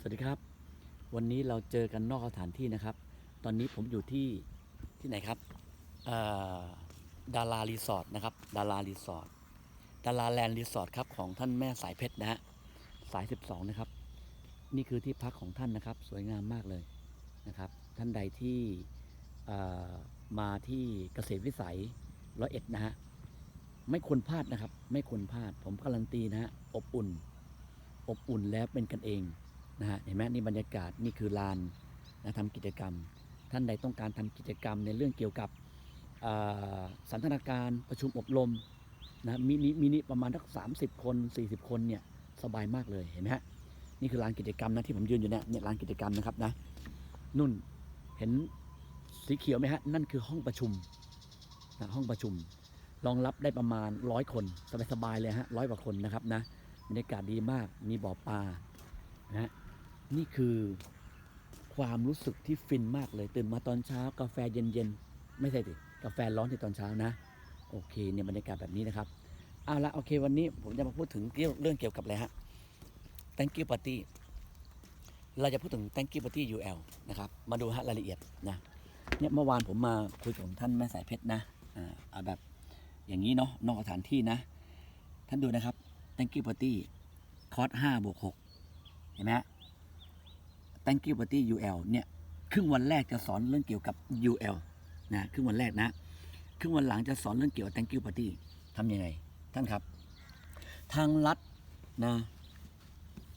สวัสดีครับ วันนี้เราเจอกันนอกสถานที่นะครับ ตอนนี้ผมอยู่ที่ที่ไหนครับดารารีสอร์ทนะครับดารารีสอร์ทดาราแลนด์รีสอร์ทครับของท่านแม่สายเพชรนะฮะสาย 12 นะครับ นี่คือที่พักของท่านนะครับ สวยงามมากเลยนะครับ ท่านใดที่มาที่เกษตรวิสัยร้อยเอ็ดนะฮะไม่ควรพลาดนะครับ ไม่ควรพลาดผมการันตีนะฮะอบอุ่น อบอุ่นแล้วเป็นกันเอง นะฮะเห็นไหมนี่บรรยากาศนี่คือลานนะทำกิจกรรม ท่านใดต้องการทำกิจกรรมในเรื่องเกี่ยวกับสันทนาการประชุมอบรมนะมินิมินิประมาณสักสามสิบคน 40 คนเนี่ยสบายมากเลยเห็นไหมฮะนี่คือลานกิจกรรมนะที่ผมยืนอยู่เนี่ยเนี่ยลานกิจกรรมนะครับนะนุ่นเห็นสีเขียวไหมฮะนั่นคือห้องประชุมนะห้องประชุมรองรับได้ประมาณร้อยคนสบายๆเลยฮะร้อยกว่าคนนะครับนะบรรยากาศดีมากมีบ่อปลานะฮะ นี่คือความรู้สึกที่ฟินมากเลย ตื่นมาตอนเช้ากาแฟเย็นๆ ไม่ใช่สิกาแฟร้อนในตอนเช้านะ โอเคเนี่ยบรรยากาศแบบนี้นะครับเอาละโอเควันนี้ผมจะมาพูดถึงเรื่องเกี่ยวกับอะไรฮะ thank you party เราจะพูดถึง thank you party UL นะครับมาดูฮะรายละเอียดนะเนี่ยเมื่อวานผมมาคุยกับท่านแม่สายเพชรนะอ่าเอาแบบอย่างนี้เนาะนอกสถานที่นะ ท่านดูนะครับ thank you party คอร์สห้าบวกหกเห็นไหมฮะ thank you party UL เนี่ยครึ่งวันแรกจะสอนเรื่องเกี่ยวกับ UL นะครึ่งวันแรกนะครึ่งวันหลังจะสอนเรื่องเกี่ยวกับ thank you party ทำยังไง ท่านครับ ทางลัดนะ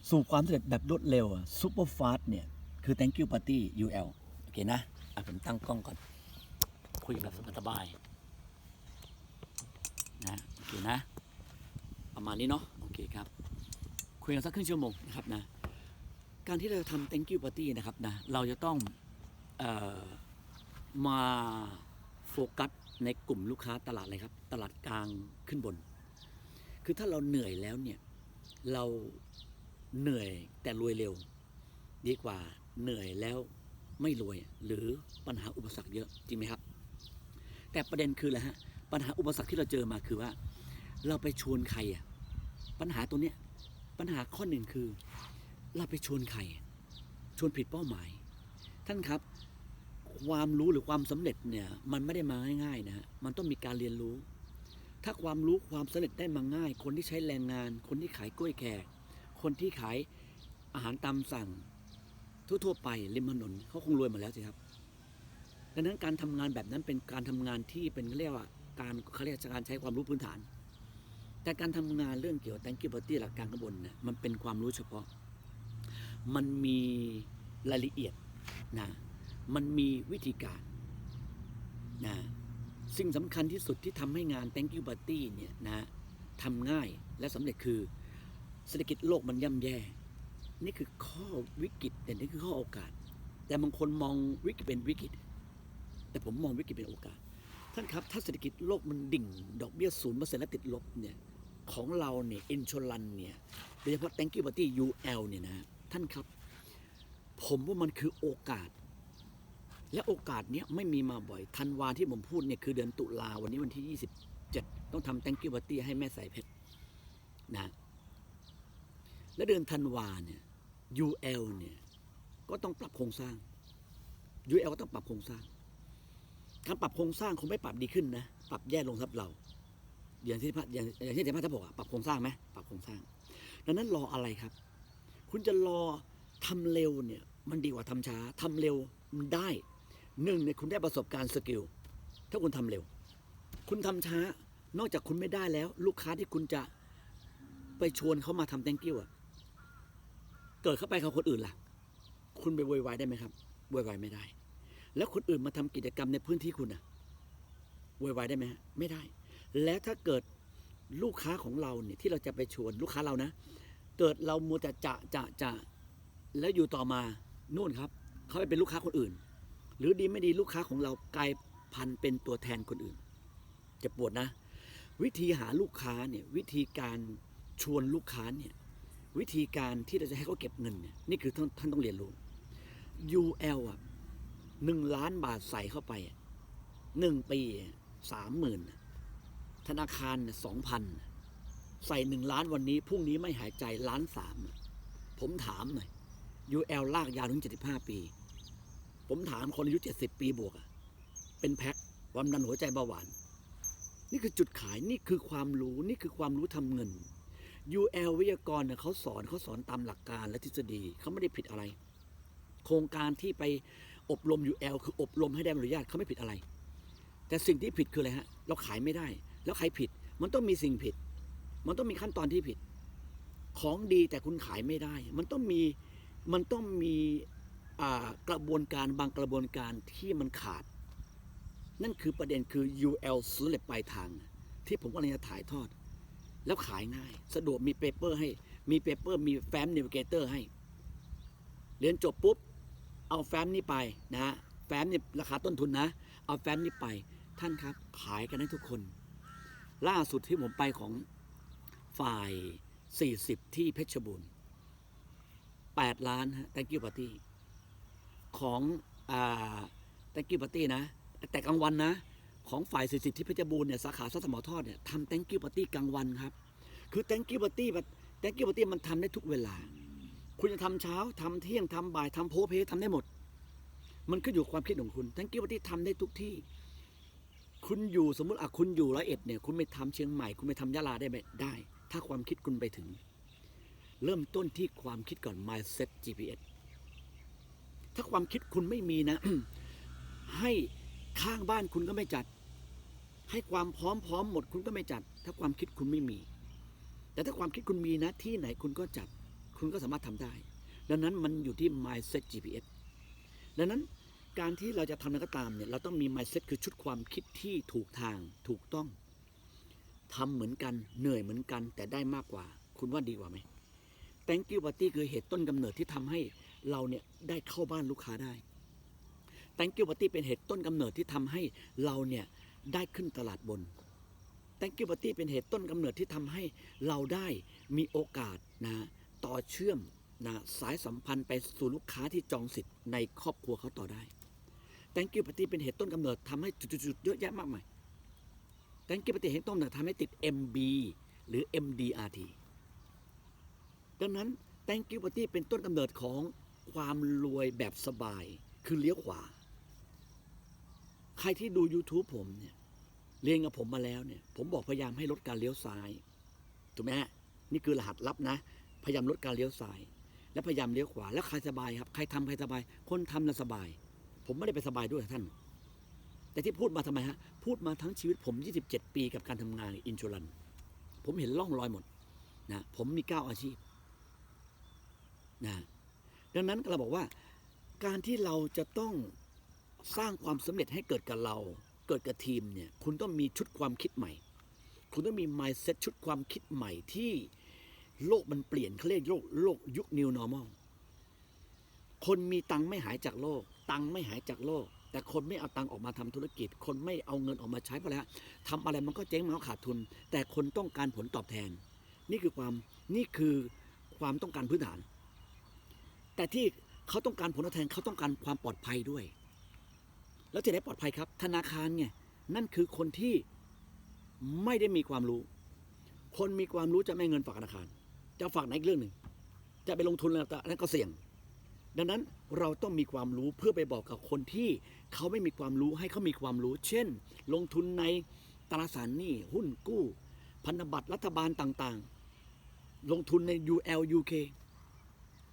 สู่ความสำเร็จแบบรวดเร็วอะ super fast เนี่ย คือ thank you party UL โอเคนะอะผมตั้งกล้องก่อน คุยแบบสบายๆนะโอเคนะ ประมาณนี้เนาะโอเคครับ คุยกันสักครึ่งชั่วโมงนะครับนะ การที่เราทำ thank you party นะครับนะเราจะต้องออมาโฟกัสในกลุ่มลูกค้าตลาดอะไรครับ ตลาดกลางขึ้นบน คือถ้าเราเหนื่อยแล้วเนี่ย เราเหนื่อยแต่รวยเร็ว ดีกว่าเหนื่อยแล้วไม่รวยหรือปัญหาอุปสรรคเยอะจริงไหมครับ แต่ประเด็นคืออะไรฮะปัญหาอุปสรรคที่เราเจอมาคือว่า เราไปชวนใครอะปัญหาตัวเนี้ยปัญหาข้อหนึ่งคือ เราไปชวนใคร ชวนผิดเป้าหมาย ท่านครับ ความรู้หรือความสำเร็จเนี่ย มันไม่ได้มาง่ายๆนะฮะมันต้องมีการเรียนรู้ ถ้าความรู้ความสำเร็จได้มาง่าย คนที่ใช้แรงงาน คนที่ขายกล้วยแขก คนที่ขายอาหารตามสั่ง ทั่วๆไปริมถนนเขาคงรวยหมดแล้วสิครับดังนั้นการทำงานแบบนั้นเป็นการทำงานที่เป็นเรียกว่าการเขาเรียกการใช้ความรู้พื้นฐาน แต่การทำงานเรื่องเกี่ยวกับ thank you party หลักการข้างบนเนี่ยมันเป็นความรู้เฉพาะ มันมีรายละเอียดนะมันมีวิธีการนะสิ่งสำคัญที่สุดที่ทำให้งาน thank you party เนี่ยนะทำง่ายและสำเร็จคือเศรษฐกิจโลกมันย่ำแย่ นี่คือข้อวิกฤตแต่นี่คือข้อโอกาส แต่บางคนมองวิกฤตเป็นวิกฤต แต่ผมมองวิกฤตเป็นโอกาส ท่านครับ ถ้าเศรษฐกิจโลกมันดิ่ง ดอกเบี้ยศูนย์เปอร์เซ็นต์และติดลบเนี่ยของเราเนี่ยอินชลันเนี่ยโดยเฉพาะ thank you party UL เนี่ยนะ ท่านครับ ผมว่ามันคือโอกาส และโอกาสเนี้ยไม่มีมาบ่อยธันวาที่ผมพูดเนี่ยคือเดือนตุลาวันนี้วันที่ 27 ต้องทำ thank you party ให้แม่สายเพชรนะและเดือนธันวาเนี่ย UL เนี่ยก็ต้องปรับโครงสร้าง UL ก็ต้องปรับโครงสร้าง การปรับโครงสร้างคงไม่ปรับดีขึ้นนะปรับแย่ลงสำหรับเรา อย่างที่พระอย่างอย่างที่เจ้าพระท่านบอกอะปรับโครงสร้างไหมปรับโครงสร้าง ดังนั้นรออะไรครับ คุณจะรอทำเร็วเนี่ยมันดีกว่าทำช้าทำเร็วมันได้หนึ่งเนี่ยคุณได้ประสบการณ์สกิลถ้าคุณทำเร็ว คุณทำช้านอกจากคุณไม่ได้แล้ว ลูกค้าที่คุณจะไปชวนเขามาทำ thank you อะเกิดเข้าไปกับคนอื่นล่ะ คุณไปโวยวายได้ไหมครับโวยวายไม่ได้ แล้วคนอื่นมาทำกิจกรรมในพื้นที่คุณอะโวยวายได้ไหมฮะไม่ได้ และถ้าเกิดลูกค้าของเราเนี่ยที่เราจะไปชวนลูกค้าเรานะ เกิดเรามัวแต่จะจะจะแล้วอยู่ต่อมานู่นครับ เขาไปเป็นลูกค้าคนอื่น หรือดีไม่ดีลูกค้าของเรากลายพันเป็นตัวแทนคนอื่น จะปวดนะ วิธีหาลูกค้าเนี่ยวิธีการชวนลูกค้าเนี่ยวิธีการที่เราจะให้เขาเก็บเงินเนี่ยนี่คือท่านท่านต้องเรียนรู้ UL อะหนึ่งล้านบาทใส่เข้าไปหนึ่งปีสามหมื่นธนาคารสองพัน ใส่หนึ่งล้านวันนี้ พรุ่งนี้ไม่หายใจล้านสามผมถามหน่อย UL ลลากยาวถึง75ปี ผมถามคนอายุ70ปีบวกอะเป็นแพ็คความดันหัวใจเบาหวาน นี่คือจุดขายนี่คือความรู้นี่คือความรู้ทำเงิน UL วิทยากรเนี่ยเขาสอนเขาสอนตามหลักการและทฤษฎีเขาไม่ได้ผิดอะไร โครงการที่ไปอบรม UL คืออบรมให้ได้อนุญาตเขาไม่ผิดอะไร แต่สิ่งที่ผิดคืออะไรฮะเราขายไม่ได้ แล้วใครผิดมันต้องมีสิ่งผิด มันต้องมีขั้นตอนที่ผิด ของดีแต่คุณขายไม่ได้ มันต้องมีมันต้องมีกระบวนการบางกระบวนการที่มันขาด นั่นคือประเด็นคือ UL ซื้อเหล็บปลายทาง ที่ผมกำลังจะถ่ายทอด แล้วขายง่าย สะดวกมีเปเปอร์ให้มีเปเปอร์มีแฟ้มนิวเกเตอร์ให้ เรียนจบปุ๊บ เอาแฟ้มนี้ไปนะแฟ้มนี่ราคาต้นทุนนะ เอาแฟ้มนี้ไปท่านครับขายกันได้ทุกคน ล่าสุดที่ผมไปของ ฝ่าย 40 ที่เพชรบูรณ์8ล้านฮะ thank you party ของอ่า thank you party นะ แต่กลางวันนะ ของฝ่าย40ที่เพชรบูรณ์เนี่ย สาขาซัสมอทอดเนี่ยทำ thank you party กลางวันครับ คือ thank you party แบบ thank you party มันทำได้ทุกเวลา คุณจะทำเช้าทำเที่ยงทำบ่ายทำโพเพทำได้หมด มันขึ้นอยู่ความคิดของคุณ thank you party ทำได้ทุกที่ คุณอยู่สมมติอะคุณอยู่ร้อยเอ็ดเนี่ย คุณไม่ทำเชียงใหม่ คุณไม่ทำยะลาได้ไหมได้ ถ้าความคิดคุณไปถึง เริ่มต้นที่ความคิดก่อน mindset GPS ถ้าความคิดคุณไม่มีนะ ให้ข้างบ้านคุณก็ไม่จัด ให้ความพร้อมพร้อมหมดคุณก็ไม่จัด ถ้าความคิดคุณไม่มี แต่ถ้าความคิดคุณมีนะที่ไหนคุณก็จัด คุณก็สามารถทำได้ ดังนั้นมันอยู่ที่ mindset GPS ดังนั้นการที่เราจะทำอะไรก็ตามเนี่ยเราต้องมี mindset คือชุดความคิดที่ถูกทางถูกต้อง ทำเหมือนกันเหนื่อยเหมือนกัน แต่ได้มากกว่า คุณว่าดีกว่าไหม thank you party คือเหตุต้นกำเนิดที่ทำให้เราเนี่ยได้เข้าบ้านลูกค้าได้ thank you party เป็นเหตุต้นกำเนิดที่ทำให้เราเนี่ยได้ขึ้นตลาดบน thank you party เป็นเหตุต้นกำเนิดที่ทำให้เราได้มีโอกาสนะต่อเชื่อมนะสายสัมพันธ์ไปสู่ลูกค้าที่จองสิทธิ์ในครอบครัวเขาต่อได้ thank you party เป็นเหตุต้นกำเนิดทำให้จุดๆๆเยอะแยะมากมาย thank you party เหตุต้นกำเนิดทำให้ติด MB หรือ MDRT ดังนั้น thank you party เป็นต้นกำเนิดของความรวยแบบสบาย คือเลี้ยวขวา ใครที่ดู YouTube ผมเนี่ยเรียนกับผมมาแล้วเนี่ย ผมบอกพยายามให้ลดการเลี้ยวซ้าย ถูกไหมฮะ นี่คือรหัสลับนะ พยายามลดการเลี้ยวซ้าย และพยายามเลี้ยวขวา แล้วใครสบายครับ ใครทำใครสบาย คนทำน่ะสบาย ผมไม่ได้ไปสบายด้วยท่าน แต่ที่พูดมาทำไมฮะ พูดมาทั้งชีวิตผม 27 ปีกับการทำงานอินชูรัน ผมเห็นร่องรอยหมดนะผมมีเก้าอาชีพนะดังนั้นเราบอกว่าการที่เราจะต้องสร้างความสำเร็จให้เกิดกับเรา เกิดกับทีมเนี่ยคุณต้องมีชุดความคิดใหม่ คุณต้องมี mindset ชุดความคิดใหม่ที่โลกมันเปลี่ยนเขาเรียกโลกโลกยุค new normal คนมีตังค์ไม่หายจากโลก ตังค์ไม่หายจากโลก แต่คนไม่เอาตังค์ออกมาทำธุรกิจ คนไม่เอาเงินออกมาใช้เพราะอะไรฮะทำอะไรมันก็เจ๊งมันก็ขาดทุน แต่คนต้องการผลตอบแทน นี่คือความนี่คือความต้องการพื้นฐาน แต่ที่เขาต้องการผลตอบแทนเขาต้องการความปลอดภัยด้วย แล้วจะได้ปลอดภัยครับ ธนาคารไงนั่นคือคนที่ไม่ได้มีความรู้ คนมีความรู้จะไม่เงินฝากธนาคาร จะฝากในอีกเรื่องหนึ่ง จะไปลงทุนแล้วแต่อันนั้นก็เสี่ยง ดังนั้น เราต้องมีความรู้เพื่อไปบอกกับคนที่เขาไม่มีความรู้ให้เขามีความรู้ เช่น ลงทุนในตราสารหนี้หุ้นกู้ พันธบัตรรัฐบาลต่างๆ ลงทุนใน UL UK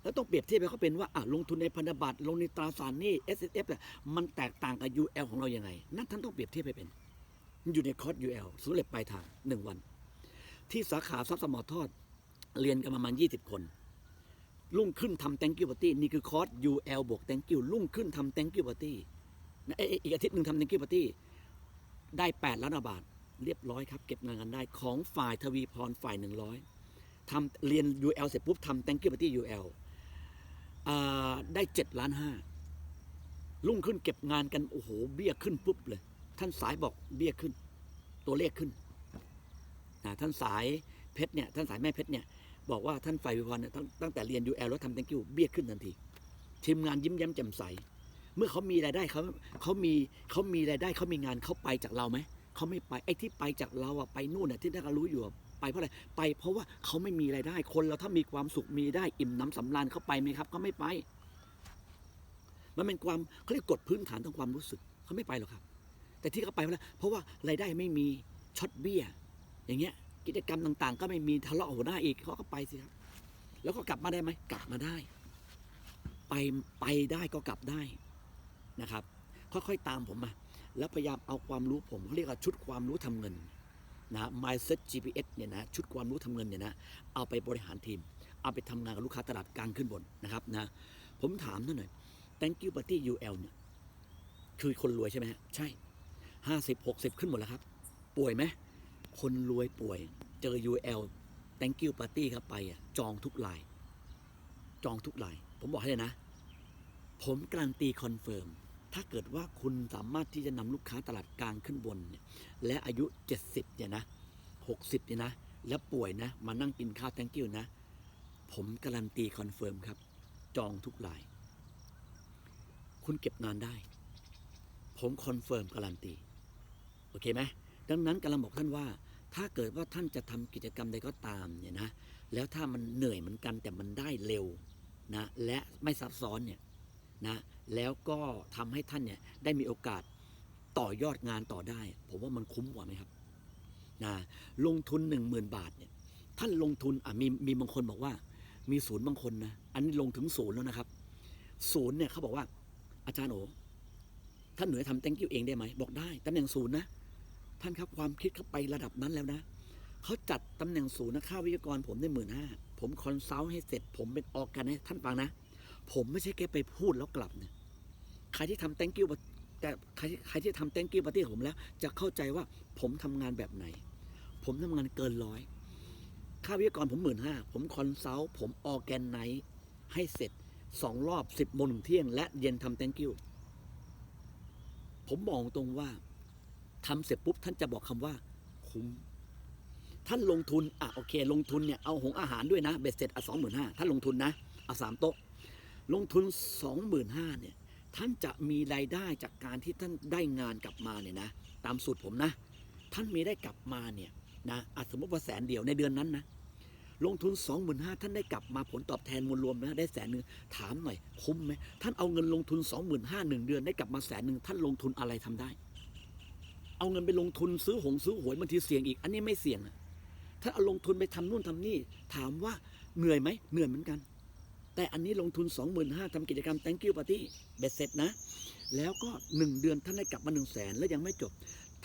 แล้วต้องเปรียบเทียบให้เขาเป็นว่าอะลงทุนในพันธบัตรลงในตราสารหนี้ S S F เนี่ยมันแตกต่างกับ UL ของเรายัางไง นั่นท่านต้องเปรียบเทียบให้เป็นอยู่ในคอร์ส UL สูเล็บปลายทางหนึ่งวัน ที่สาขาทรัพย์สมอทอดเรียนกันประมาณ 20 คน รุ่งขึ้นทำ thank you party นี่คือคอร์ส UL บวก thank you รุ่งขึ้นทำ thank you party นะเอ้ยเอ้ยอีกอาทิตย์หนึ่งทำ thank you party ได้ 8 ล้านบาท เรียบร้อยครับ เก็บงานกันได้ของฝ่ายทวีพรฝ่าย 100ทำเรียน UL เสร็จปุ๊บทำ thank you party UL อ่าได้เจ็ดล้านห้ารุ่งขึ้นเก็บงานกัน โอ้โห เบี้ยขึ้นปุ๊บเลย ท่านสายบอกเบี้ยขึ้น ตัวเลขขึ้นนะท่านสายเพชรเนี่ยท่านสายแม่เพชรเนี่ย บอกว่าท่านฝ่ายวิพรเนี่ยตั้งแต่เรียน UL แอล้วทำ thank you เบี้ยขึ้นทันที ทีมงานยิ้มแย้มแจ่มใส เมื่อเขามีรายได้เขาเขามีเขามีรายได้เขามีงานเขาไปจากเราไหมเขาไม่ไปไอ้ที่ไปจากเราอะไปนู่นอะที่ท่านรู้อยู่ไปเพราะอะไรไปเพราะว่าเขาไม่มีรายได้คนเราถ้ามีความสุขมีได้อิ่มน้ำสำราญเขาไปไหมครับเขาไม่ไป มันเป็นความเขาเรียกกฎพื้นฐานทางความรู้สึกเขาไม่ไปหรอกครับ แต่ที่เขาไปเพราะอะไรเพราะว่ารายได้ไม่มีช็อตเบี้ยอย่างเงี้ย กิจกรรมต่างๆ ก็ไม่มีทะเลาะหัวหน้าอีกเขาก็ไปสิครับ แล้วก็กลับมาได้ไหมกลับมาได้ ไปไปได้ก็กลับได้นะครับ ค่อยๆตามผมมา แล้วพยายามเอาความรู้ผมเขาเรียกว่าชุดความรู้ทำเงินนะ mindset GPS เนี่ยนะชุดความรู้ทำเงินเนี่ยนะเอาไปบริหารทีม เอาไปทำงานกับลูกค้าตลาดกลางขึ้นบนนะครับนะผมถามท่านหน่อย thank you party UL เนี่ยคือคนรวยใช่ไหมฮะใช่ห้าสิบหกสิบขึ้นหมดแล้วครับ ป่วยไหม คนรวยป่วย เจอ UL thank you party ครับไปอะจองทุกลาย จองทุกลาย ผมบอกให้เลยนะ ผมการันตีคอนเฟิร์ม ถ้าเกิดว่าคุณสามารถที่จะนำลูกค้าตลาดกลางขึ้นบนเนี่ยและอายุ 70เนี่ยนะ 60เนี่ยนะ แล้วป่วยนะ มานั่งกินข้าว thank you นะ ผมการันตีคอนเฟิร์มครับ จองทุกราย คุณเก็บงานได้ ผมคอนเฟิร์มการันตี โอเคไหมดังนั้นกำลังบอกท่านว่า ถ้าเกิดว่าท่านจะทำกิจกรรมใดก็ตามเนี่ยนะแล้วถ้ามันเหนื่อยเหมือนกันแต่มันได้เร็วนะและไม่ซับซ้อนเนี่ยนะแล้วก็ทำให้ท่านเนี่ยได้มีโอกาสต่อยอดงานต่อได้ ผมว่ามันคุ้มกว่าไหมครับนะลงทุนหนึ่งหมื่นบาทเนี่ยท่านลงทุนอะมีมีบางคนบอกว่า มีศูนย์บางคนนะอันนี้ลงถึงศูนย์แล้วนะครับศูนย์เนี่ยเขาบอกว่าอาจารย์โอท่านเหนือทำ thank you เองได้ไหมบอกได้ตำแหน่งศูนย์นะ ท่านครับความคิดเขาไประดับนั้นแล้วนะเขาจัดตำแหน่งศูนย์นะค่าวิทยากรผมได้หมื่นห้าผมคอนซัลท์ให้เสร็จ ผมเป็นออกกันให้ท่านฟังนะ ผมไม่ใช่แค่ไปพูดแล้วกลับเนี่ยใครที่ทำ thank you แต่ใครที่ใครที่ทำ thank you ปาร์ตี้ผมแล้ว จะเข้าใจว่าผมทำงานแบบไหน ผมทำงานเกินร้อยค่าวิทยากรผมหมื่นห้าผมคอนซัลท์ผมออกแกนไนให้เสร็จสองรอบสิบโมงเที่ยง และเย็นทำ thank you ผมบอกตรงว่า ทำเสร็จปุ๊บท่านจะบอกคำว่า คุ้ม ท่านลงทุนอะโอเค ลงทุนเนี่ยเอาหงอาหารด้วยนะเบ็ดเสร็จอะสองหมื่นห้าท่านลงทุนนะเอาสามโต๊ะ ลงทุนสองหมื่นห้าเนี่ยท่านจะมีรายได้จากการที่ท่านได้งานกลับมาเนี่ยนะตามสูตรผมนะ ท่านมีได้กลับมาเนี่ยนะอะสมมติว่าแสนเดียวในเดือนนั้นนะลงทุนสองหมื่นห้าท่านได้กลับมาผลตอบแทนมูลรวมนะได้แสนหนึ่งถามหน่อยคุ้มไหมท่านเอาเงินลงทุนสองหมื่นห้าหนึ่งเดือนได้กลับมาแสนหนึ่งท่านลงทุนอะไรทำได้ เอาเงินไปลงทุนซื้อหงซื้อหวยบางทีเสี่ยงอีก อันนี้ไม่เสี่ยงถ้าเอาลงทุนไปทำนู่นทำนี่ ถามว่าเหนื่อยไหมเหนื่อยเหมือนกัน แต่อันนี้ลงทุน 25,000ทำกิจกรรม thank you party เบ็ดเสร็จนะ แล้วก็ 1 เดือนท่านได้กลับมา1 0 0 0 0แสนแล้วยังไม่จบ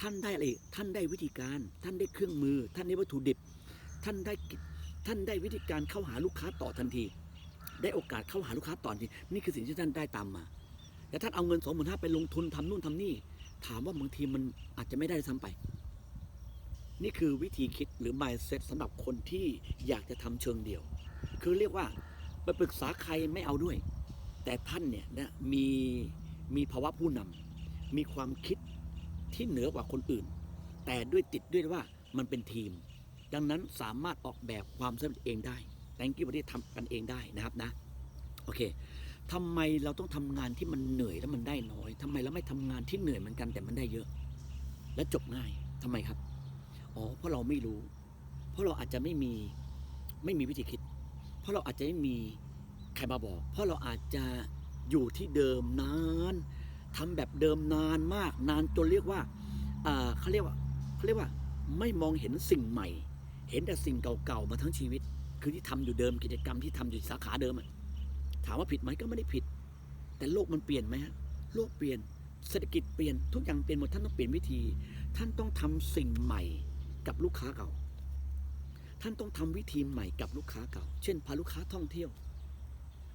ท่านได้อะไรอีกท่านได้วิธีการ ท่านได้เครื่องมือ ท่านได้วัตถุดิบ ท่านได้ท่านได้วิธีการเข้าหาลูกค้าต่อทันที ได้โอกาสเข้าหาลูกค้าต่อทันทีนี่คือสิ่งที่ท่านได้ตามมาแต่ท่านเอาเงิน25,000ไปลงทุนทำนู่นทำนี่ ถามว่าบางทีมันอาจจะไม่ได้ซ้ำไป นี่คือวิธีคิดหรือ mindset สำหรับคนที่อยากจะทำเชิงเดี่ยว คือเรียกว่าไปปรึกษาใครไม่เอาด้วย แต่ท่านเนี่ยนะมีมีภาวะผู้นำมีความคิดที่เหนือกว่าคนอื่น แต่ด้วยติดด้วยว่ามันเป็นทีม ดังนั้นสามารถออกแบบความสำเร็จเองได้ thank you ที่ทำกันเองได้นะครับนะ โอเค ทำไมเราต้องทำงานที่มันเหนื่อยแล้วมันได้น้อยทำไมเราไม่ทำงานที่เหนื่อยเหมือนกันแต่มันได้เยอะ และจบง่ายทำไมครับอ๋อเพราะเราไม่รู้ เพราะเราอาจจะไม่มีไม่มีวิธีคิด เพราะเราอาจจะไม่มีใครมาบอก เพราะเราอาจจะอยู่ที่เดิมนานทำแบบเดิมนานมากนานจนเรียกว่าเขาเรียกว่าเขาเรียกว่าไม่มองเห็นสิ่งใหม่ เห็นแต่สิ่งเก่าๆมาทั้งชีวิต คือที่ทำอยู่เดิมกิจกรรมที่ทำอยู่สาขาเดิมอะ ถามว่าผิดไหมก็ไม่ได้ผิด แต่โลกมันเปลี่ยนไหมฮะโลกเปลี่ยนเศรษฐกิจเปลี่ยนทุกอย่างเปลี่ยนหมดท่านต้องเปลี่ยนวิธี ท่านต้องทำสิ่งใหม่กับลูกค้าเก่า ท่านต้องทำวิธีใหม่กับลูกค้าเก่า เช่นพาลูกค้าท่องเที่ยว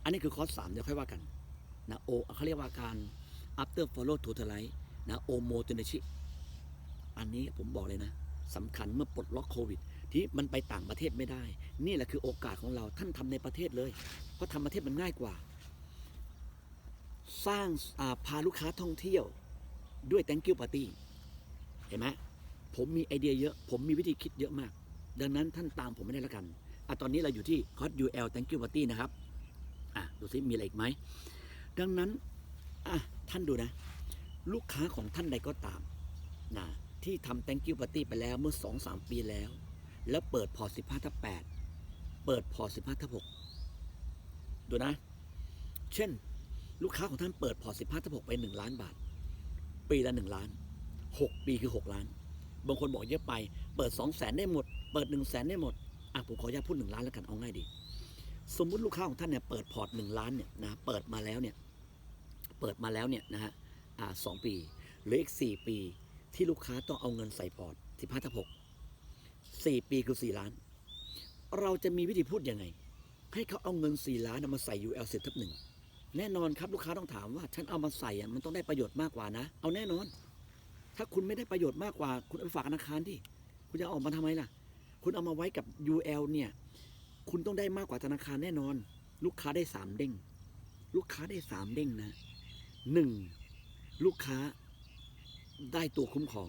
อันนี้คือคอร์สสามเดี๋ยวค่อยว่ากันนะโอเขาเรียกว่าการ after follow totalize นะโอโมตนชิอันนี้ผมบอกเลยนะสำคัญเมื่อปลดล็อกโควิด ที่มันไปต่างประเทศไม่ได้ นี่แหละคือโอกาสของเราท่านทำในประเทศเลย เพราะทำประเทศมันง่ายกว่า สร้างาพาลูกค้าท่องเที่ยวด้วย thank you party เห็นไหมผมมีไอเดียเยอะ ผมมีวิธีคิดเยอะมาก ดังนั้นท่านตามผมไม่ได้ล้วกันอะตอนนี้เราอยู่ที่คอร์ส UL thank you party นะครับอะดูซิมีอะไรอีกไหมดังนั้นอะท่านดูนะ ลูกค้าของท่านใดก็ตามนะที่ทำ thank you party ไปแล้วเมื่อ 2-3 ปีแล้ว แล้วเปิดพอร์ตสิบห้าทับแปดเปิดพอร์ตสิบห้าทับหกดูนะ เช่น ลูกค้าของท่านเปิดพอร์ตสิบห้าทับหกไปหนึ่งล้านบาท ปีละหนึ่งล้านหกปีคือหกล้าน บางคนบอกเยอะไป เปิดสองแสนได้หมด เปิดหนึ่งแสนได้หมด อะผมขออนุญาตพูดหนึ่งล้านแล้วกันเอาง่ายดี สมมุติลูกค้าของท่านเนี่ยเปิดพอร์ตหนึ่งล้านเนี่ยนะเปิดมาแล้วเนี่ยเปิดมาแล้วเนี่ยนะฮะอ่าสองปีหลืออีกสี่ปีที่ลูกค้าต้องเอาเงินใส่พอร์ตสิบห้าทับหก สี่ปีคือสี่ล้าน เราจะมีวิธีพูดยังไง ให้เขาเอาเงินสี่ล้านมาใส่ UL สิบทับหนึ่งแน่นอนครับลูกค้าต้องถามว่า ฉันเอามาใส่มันต้องได้ประโยชน์มากกว่านะ เอาแน่นอน ถ้าคุณไม่ได้ประโยชน์มากกว่า คุณเอาไปฝากธนาคารที่คุณจะออกมาทำไมล่ะ คุณเอามาไว้กับ UL เนี่ย คุณต้องได้มากกว่าธนาคารแน่นอน ลูกค้าได้สามเด้ง ลูกค้าได้สามเด้งนะหนึ่งลูกค้าได้ตัวคุ้มครอง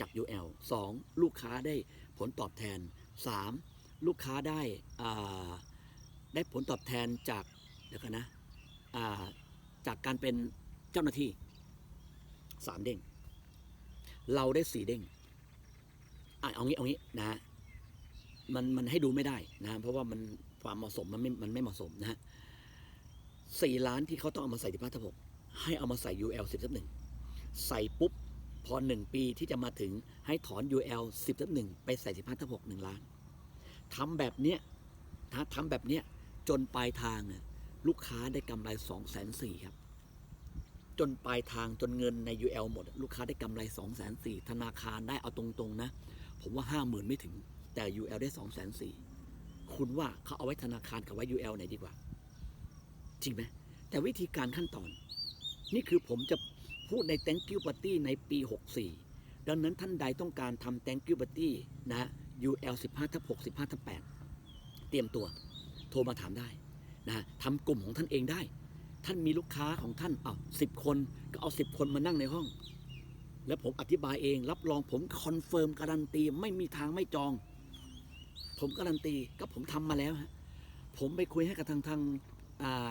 จาก UL สองลูกค้าได้ ผลตอบแทนสามลูกค้าได้อาได้ผลตอบแทนจากเดี๋ยวกันนะาจากการเป็นเจ้าหน้าที่สามเด้ง เราได้สี่เด้งอะเอางี้เอางี้นะมันมันให้ดูไม่ได้นะเพราะว่ามันความเหมาะสมมันไม่มันไม่เหมาะสมนะฮะสี่ล้านที่เขาต้องเอามาใส่ที่พัทหกให้เอามาใส่ UL สิบทับหนึ่งใส่ปุ๊บ พอหนึ่งปีที่จะมาถึงให้ถอน UL สิบทับหนึ่งไปใส่สิบห้าทับหกหนึ่งล้านทำแบบเนี้ยถ้าทำแบบเนี้ยจนปลายทางลูกค้าได้กำไรสองแสนสี่ครับ จนปลายทางจนเงินใน UL หมด ลูกค้าได้กำไร2องแสนสี่ธนาคารได้เอาตรงๆนะ ผมว่าห้าหมื่นไม่ถึง แต่ UL ได้2องแสนสี่คุณว่าเขาเอาไว้ธนาคารกับไว้ UL ไหนดีกว่า จริงไหมแต่วิธีการขั้นตอน นี่คือผมจะ พูดใน Thank you Party ในปี 64 ดังนั้นท่านใดต้องการทำ Thank you Party นะ UL 15ทับ6 15ทับ8เตรียมตัว โทรมาถามได้นะทำกลุ่มของท่านเองได้ ท่านมีลูกค้าของท่านเอาสิบคนก็เอาสิบคนมานั่งในห้อง แล้วผมอธิบายเอง รับรองผมคอนเฟิร์มการันตีไม่มีทางไม่จอง ผมการันตีก็ผมทำมาแล้วฮะผมไปคุยให้กับทางทางอ่า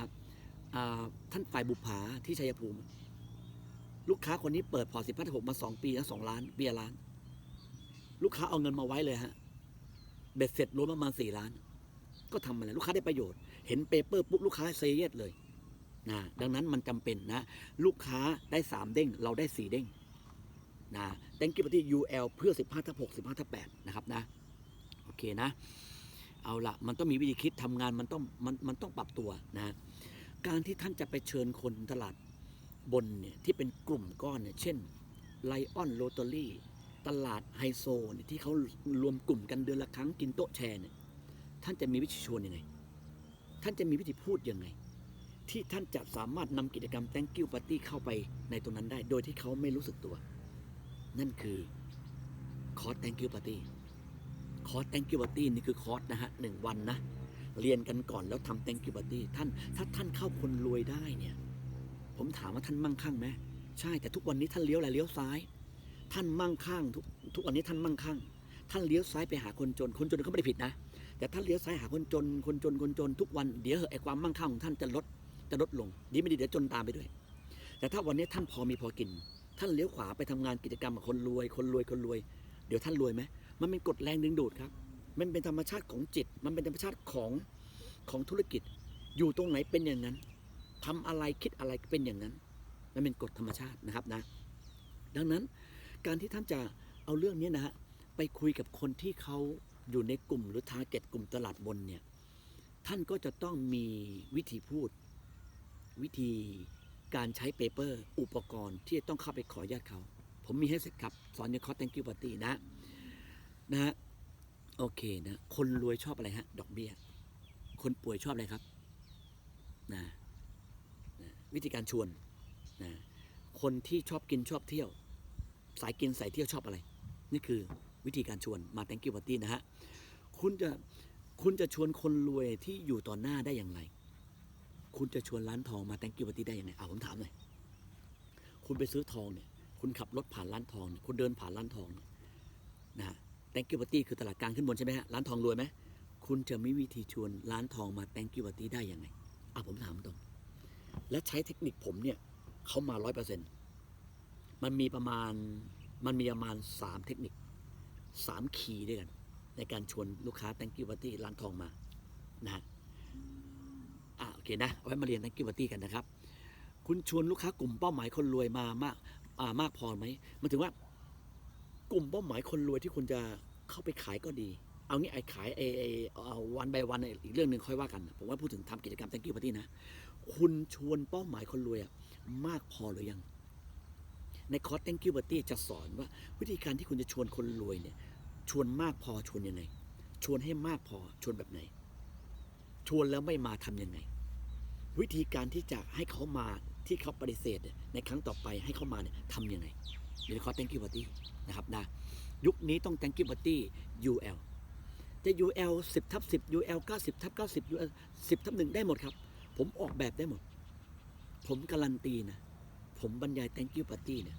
อ่าท่านฝ่ายบุปผาที่ชัยภูมิ ลูกค้าคนนี้เปิดพอสิบพันหกมาสองปีแล้วสองล้านเบียร์ล้าน ลูกค้าเอาเงินมาไว้เลยฮะเบ็ดเสร็จรวมประมาณสี่ล้าน ก็ทำมาแล้วลูกค้าได้ประโยชน์ เห็นเปเปอร์ปุ๊บลูกค้าเซเยสเลยนะดังนั้นมันจำเป็นนะ ลูกค้าได้สามเด้ง เราได้สี่เด้งนะ thank you ที่ UL เพื่อ15ทับ6 15ทับ8นะครับนะโอเคนะ เอาละมันต้องมีวิธีคิดทำงานมันต้องมันมันต้องปรับตัวนะ การที่ท่านจะไปเชิญคนตลาด บนเนี่ยที่เป็นกลุ่มก้อนเนี่ยเช่นไลออนโรต a รี่ตลาดไฮโซเนี่ยที่เขารวมกลุ่มกันเดือนละครั้งกินโต๊ะแชร์เนี่ยท่านจะมีวิธีชวนยังไง ท่านจะมีวิธีพูดยังไง ที่ท่านจะสามารถนำกิจกรรม thank you party เข้าไปในตรงนั้นได้ โดยที่เขาไม่รู้สึกตัว นั่นคือคอร์ส thank you party คอร์ส thank you party นี่คือคอร์สนะฮะหนึ่งวันนะ เรียนกันก่อนแล้วทำ thank you party ท่านถ้าท่านเข้าคนรวยได้เนี่ย ผมถามว่าท่านมั่งคั่งไหมใช่แต่ทุกวันนี้ท่านเลี้ยวอะไรเลี้ยวซ้าย ท่านมั่งคั่งทุกทุกวันนี้ท่านมั่งคั่ง ท่านเลี้ยวซ้ายไปหาคนจน คนจนเขาไม่ได้ผิดนะ แต่ท่านเลี้ยวซ้ายหาคนจน คนจนคนจน ทุกวันเดี๋ยวเหอะไอ้ความมั่งคั่งของท่านจะลดจะลดลง ดีไม่ดีเดี๋ยวจนตามไปด้วย แต่ถ้าวันนี้ท่านพอมีพอกิน ท่านเลี้ยวขวาไปทำงานกิจกรรมกับคนรวย คนรวยคนรวย เดี๋ยวท่านรวยไหมมันเป็นกฎแรงดึงดูดครับ มันเป็นธรรมชาติของจิต มันเป็นธรรมชาติของของธุรกิจ อยู่ตรงไหนเป็นอย่างนั้น ทำอะไรคิดอะไรเป็นอย่างนั้นมันเป็นกฎธรรมชาตินะครับนะ ดังนั้นการที่ท่านจะเอาเรื่องนี้นะฮะไปคุยกับคนที่เขาอยู่ในกลุ่มหรือทาร์เก็ตกลุ่มตลาดบนเนี่ยท่านก็จะต้องมีวิธีพูด วิธีการใช้เปเปอร์ อุปกรณ์ที่จะต้องเข้าไปขออนุญาตเขา ผมมีให้เสร็จครับ สอนในคอร์ส thank you party นะ นะฮะโอเคนะ คนรวยชอบอะไรฮะ ดอกเบี้ย คนป่วยชอบอะไรครับ นะ วิธีการชวนนะคนที่ชอบกินชอบเที่ยว สายกินสายเที่ยวชอบอะไร นี่คือวิธีการชวนมา thank you party นะฮะคุณจะคุณจะชวนคนรวยที่อยู่ต่อหน้าได้อย่างไร คุณจะชวนร้านทองมา thank you party ได้อยังไงเอาผมถามหน่อยคุณไปซื้อทองเนี่ยคุณขับรถผ่านร้านทองเนี่ยคุณเดินผ่านร้านทองเนี่ยนะ thank you party คือตลาดกลางขึ้นบนใช่ไหมฮะร้านทองรวยไหมคุณจะมีวิธีชวนร้านทองมา thank you party ได้อยังไงเอาผมถามตรง และใช้เทคนิคผมเนี่ยเขามาร้อยเปอร์เซ็นต์มันมีประมาณมันมีประมาณสามเทคนิคสามคีย์ด้วยกัน ในการชวนลูกค้า thank you party ร้านทองมานะฮะอ่าโอเคนะเอาไว้มาเรียน thank you party กันนะครับ คุณชวนลูกค้ากลุ่มเป้าหมายคนรวยมามากอ่ามากพอไหมมันถึงว่ากลุ่มเป้าหมายคนรวยที่คุณจะเข้าไปขายก็ดี เอางี้ไอ้ขายไอ้ไอ้วันใบวันอีกเรื่องหนึ่งค่อยว่ากัน ผมว่าพูดถึงทำกิจกรรม thank you party นะ คุณชวนเป้าหมายคนรวยมากพอหรือยัง ในคอร์ส thank you party จะสอนว่าวิธีการที่คุณจะชวนคนรวยเนี่ย ชวนมากพอชวนยังไง ชวนให้มากพอชวนแบบไหน ชวนแล้วไม่มาทำยังไง วิธีการที่จะให้เขามาที่เขาปฏิเสธในครั้งต่อไปให้เขามาเนี่ยทำยังไงอยู่ในคอร์ส thank you party นะครับนะยุคนี้ต้อง thank you party UL จะ UL 10ทับ10 UL 90ทับ90 UL 10ทับ1ได้หมดครับ ผมออกแบบได้หมด ผมการันตีนะ ผมบรรยาย thank you party เนี่ย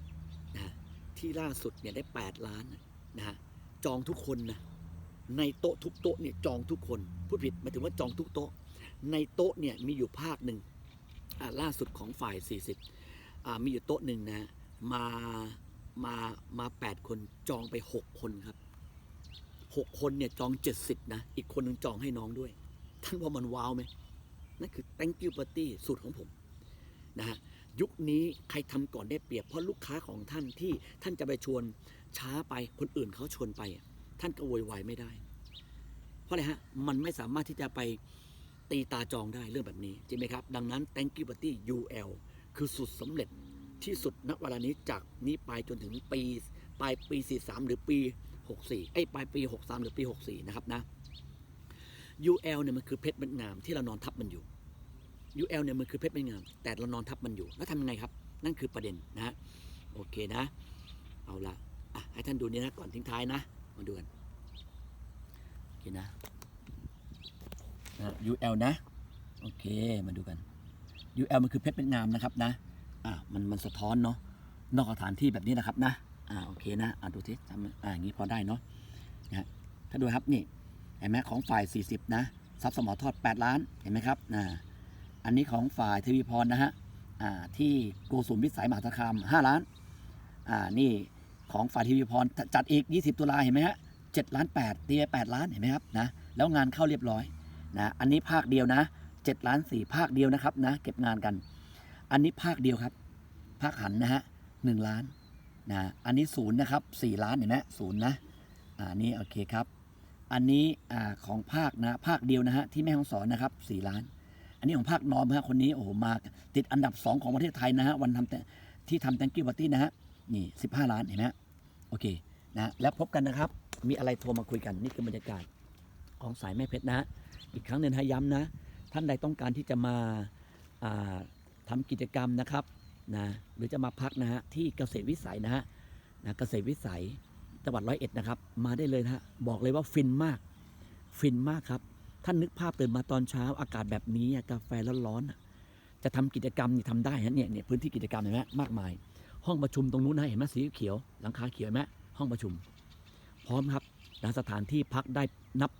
นะที่ล่าสุดเนี่ยได้ 8 ล้านนะฮะจองทุกคนนะในโต๊ะทุกโต๊ะเนี่ยจองทุกคนพูดผิดหมายถึงว่าจองทุกโต๊ะ ในโต๊ะเนี่ยมีอยู่ภาคหนึ่งล่าสุดของฝ่าย 40อ่ามีอยู่โต๊ะหนึ่งนะมามามา 8 คนจองไป 6 คนครับ 6 คนเนี่ยจอง 70 นะ อีกคนหนึงจองให้น้องด้วย ท่านว่ามันว้าวไหม นั่นคือ thank you party สูตรของผมนะฮะยุคนี้ใครทำก่อนได้เปรียบเพราะลูกค้าของท่านที่ท่านจะไปชวนช้าไปคนอื่นเขาชวนไป ท่านก็โวยวายไม่ได้ เพราะอะไรฮะมันไม่สามารถที่จะไปตีตาจองได้เรื่องแบบนี้จริงไหมครับ ดังนั้น thank you party UL คือสุดสำเร็จที่สุดณเวลานี้จากนี้ไปจนถึงปีปลายปี 43 หรือปี 64ไอ้ปลายปี 63 หรือปี 64 นะครับนะ UL เนี่ยมันคือเพชรเม็ดงามที่เรานอนทับมันอยู่ UL เนี่ยมันคือเพชรเม็ดงาม แต่เรานอนทับมันอยู่ แล้วทำยังไงครับ นั่นคือประเด็นนะฮะโอเคนะ เอาละอะให้ท่านดูนี่นะก่อนทิ้งท้ายนะ มาดูกันโอเคนะนะ UL นะ โอเค มาดูกัน UL มันคือเพชรเม็ดงามนะครับนะ อะมันมันสะท้อนเนาะ นอกสถานที่แบบนี้นะครับนะ อ่า โอเคนะ อะดูทีทำอ่าอย่างนี้พอได้เนาะนะถ้าดูครับนี่ เห็นไหมของฝ่าย 40 นะทรัพย์สมอทอด 8 ล้านเห็นไหมครับนะอันนี้ของฝ่ายทวีพรนะฮะที่โกสุมพิสัยมหาสารคาม 5 ล้านอ่านี่ของฝ่ายทวีพรจัดอีก 20 ตุลาเห็นไหมฮะ7ล้าน8ตีไป8ล้านเห็นไหมครับนะแล้วงานเข้าเรียบร้อยนะอันนี้ภาคเดียวนะ7ล้าน4ภาคเดียวนะครับนะเก็บงานกัน อันนี้ภาคเดียวครับ ภาคหันนะฮะ1ล้านนะอันนี้ศูนย์นะครับ4ล้านเห็นไหมศูนย์นะอ่านี่โอเคครับ อันนี้อของภาคนะภาคเดียวนะฮะที่แม่ฮ่องสอนนะครับสี่ล้าน อันนี้ของภาคนอมฮะคนนี้โอ้โหมาติดอันดับ 2 ของประเทศไทยนะฮะวันทำแต่ที่ทำ thank you party นะฮะนี่ 15 ล้านเห็นไหมฮะโอเคนะแล้วพบกันนะครับ มีอะไรโทรมาคุยกันนี่คือบรรยากาศของสายแม่เพชรนะฮะอีกครั้งหนึ่งให้ย้ำนะ ท่านใดต้องการที่จะมาาทำกิจกรรมนะครับนะหรือจะมาพักนะฮะที่เกษตรวิสัยนะฮะนะเกษตรวิสัย จังหวัดร้อยเอ็ดนะครับ มาได้เลยนะฮะบอกเลยว่าฟินมาก ฟินมากครับ ท่านนึกภาพตื่นมาตอนเช้าอากาศแบบนี้กาแฟร้อนๆจะทำกิจกรรมนี่ทำได้ฮะเนี่ยเนี่ยพื้นที่กิจกรรมเห็นไหมมากมาย ห้องประชุมตรงนู้นนะเห็นไหมสีเขียวหลังคาเขียวไหมห้องประชุม พร้อมครับนะสถานที่พักได้นับ